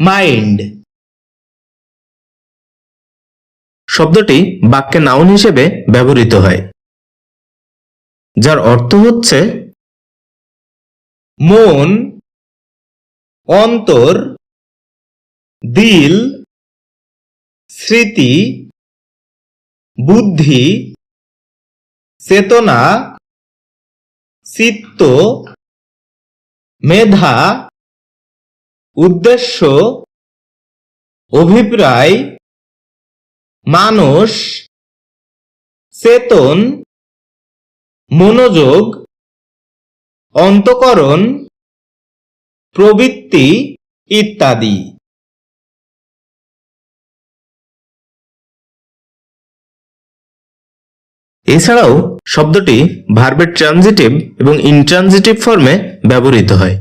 Mind. শব্দটি বাক্যে noun হিসেবে ব্যবহৃত হয়, যার অর্থ হচ্ছে মন, অন্তর, দিল, স্মৃতি, বুদ্ধি, চেতনা, চিত্ত, মেধা উদ্দেশ্য, অভিপ্রায়, মানুষ, চেতন, মনোযোগ, অন্তকরণ, প্রবৃত্তি ইত্যাদি। এছাড়াও শব্দটি ভার্বের ট্রানজিটিভ এবং ইনট্রানজিটিভ ফর্মে ব্যবহৃত হয়।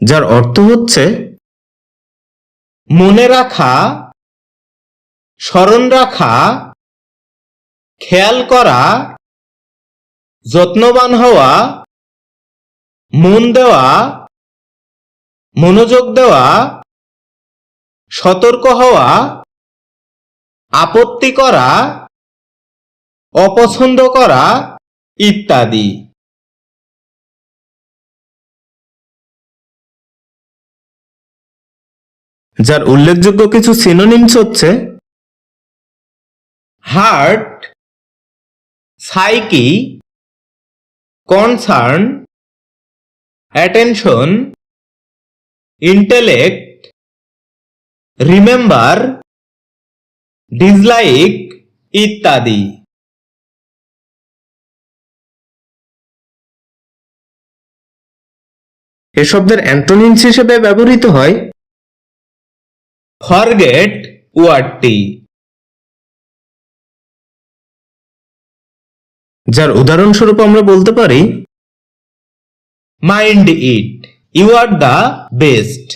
যার অর্থ হচ্ছে মনে রাখা, স্মরণ রাখা, খেয়াল করা, যত্নবান হওয়া, মন দেওয়া, মনোযোগ দেওয়া, সতর্ক হওয়া, আপত্তি করা, অপছন্দ করা ইত্যাদি। যার উল্লেখযোগ্য কিছু সিনোনিমস হচ্ছে heart psyche concern attention intellect remember dislike ইত্যাদি। এ শব্দের অ্যান্টোনিমস হিসেবে ব্যবহৃত হয় ফরগেট ওয়ার্ডটি যার উদাহরণস্বরূপ আমরা বলতে পারি mind it you are the best